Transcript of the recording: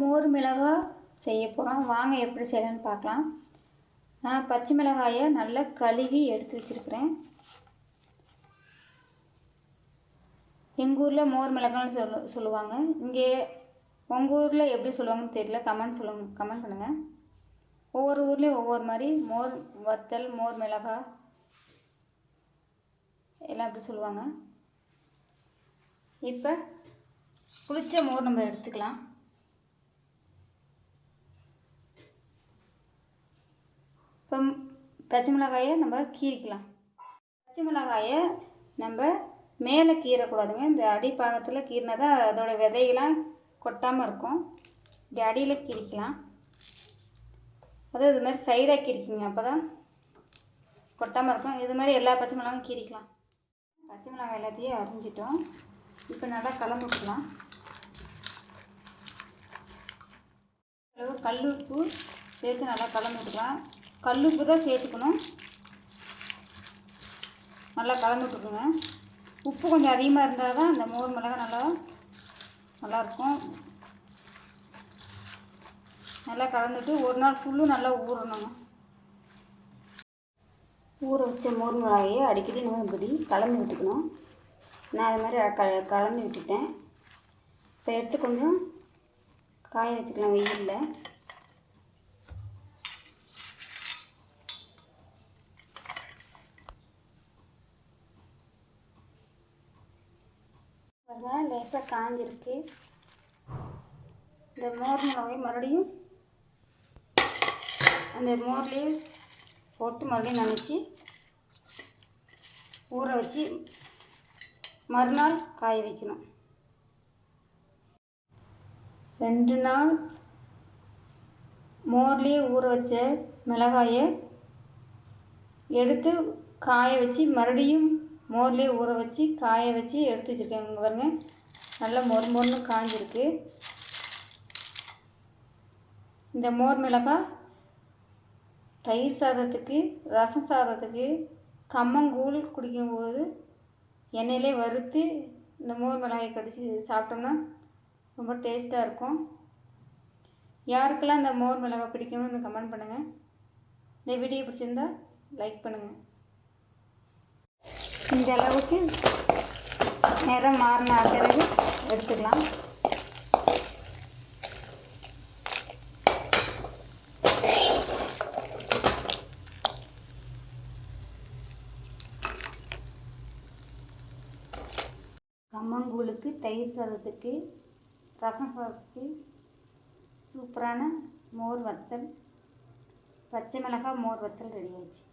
மோர் மிளகாய் செய்ய போகிறோம் வாங்க எப்படி செய்யலான்னு பார்க்கலாம். நான் பச்சை மிளகாயை நல்லா கழுவி எடுத்து வச்சுருக்கிறேன். எங்கள் ஊரில் மோர் மிளகாய்னு சொல்லு சொல்லுவாங்க. இங்கே உங்கள் ஊரில் எப்படி சொல்லுவாங்கன்னு தெரியல. கமெண்ட் சொல்லுங்க கமெண்ட் பண்ணுங்கள் ஒவ்வொரு ஊர்லேயும் ஒவ்வொரு மாதிரி மோர் வத்தல் மோர் மிளகாய் எல்லாம் அப்படி சொல்லுவாங்க. இப்போ புளிச்ச மோர் நம்ம எடுத்துக்கலாம். இப்போ பச்சை மிளகாயை நம்ம கீறிக்கலாம். பச்சை மிளகாயை நம்ம மேலே கீறக்கூடாதுங்க. இந்த அடிப்பாகத்தில் கீறினா தான் அதோட விதையெல்லாம் கொட்டாமல் இருக்கும். இப்படி அடியில் கீறிக்கலாம். அதுவும் இது மாதிரி சைடாக கீறிக்கிங்க அப்போ தான் கொட்டாமல் இருக்கும். இது மாதிரி எல்லா பச்சை மிளகாயும் கீறிக்கலாம். பச்சை மிளகாய் எல்லாத்தையும் அரிஞ்சிட்டோம். இப்போ நல்லா கலந்து விட்டுக்கலாம். கல் உப்பு சேர்த்து நல்லா கலந்து விட்டுக்கலாம். கல்லுப்பு தான் சேர்த்துக்கணும். நல்லா கலந்து விட்டுக்குங்க. உப்பு கொஞ்சம் அதிகமாக இருந்தால் தான் அந்த மோர் மிளகாய் நல்லா நல்லாயிருக்கும் நல்லா கலந்துட்டு ஒரு நாள் ஃபுல்லும் நல்லா ஊறணுங்க. ஊற வச்ச மோர் மிளகாயை அடிக்கடி நூறுபடி கலந்து விட்டுக்கணும். நான் அது மாதிரி க கலந்து விட்டுட்டேன். இப்போ எடுத்து கொஞ்சம் காய வச்சுக்கலாம் வெயிலில். பாருங்க லேசாக காஞ்சிருக்கு. இந்த மோர் மிளகாய் மறுபடியும் அந்த மோர்லேயே போட்டு மறுபடியும் நனைச்சி ஊற வச்சு மறுநாள் காய வைக்கணும். ரெண்டு நாள் மோர்லேயே ஊற வச்ச மிளகாயை எடுத்து காய வச்சு மறுபடியும் மோர்லேயே ஊற வச்சு காய வச்சு எடுத்து வச்சுருக்கேன் இங்கே பாருங்க. நல்லா மொறு மொறுன்னு காஞ்சிருக்கு. இந்த மோர் மிளகாய் தயிர் சாதத்துக்கு ரசம் சாதத்துக்கு கம்மங்கூழ் குடிக்கும்போது எண்ணெயிலே வறுத்து இந்த மோர் மிளகாயை கடிச்சு சாப்பிட்டோம்னா ரொம்ப டேஸ்ட்டாக இருக்கும். யாருக்கெல்லாம் இந்த மோர் மிளகாய் பிடிக்கும்னு கமெண்ட் பண்ணுங்கள் இந்த வீடியோ பிடிச்சிருந்தா லைக் பண்ணுங்கள் இந்த அளவுக்கு நிறம் மாறின பிறகு எடுத்துக்கலாம். கம்மங்கூழுக்கு தயிர் சாதத்துக்கு ரசம் சாதத்துக்கு சூப்பரான மோர் வத்தல் பச்சை மிளகாய் மோர் வத்தல் ரெடி ஆயிடுச்சு.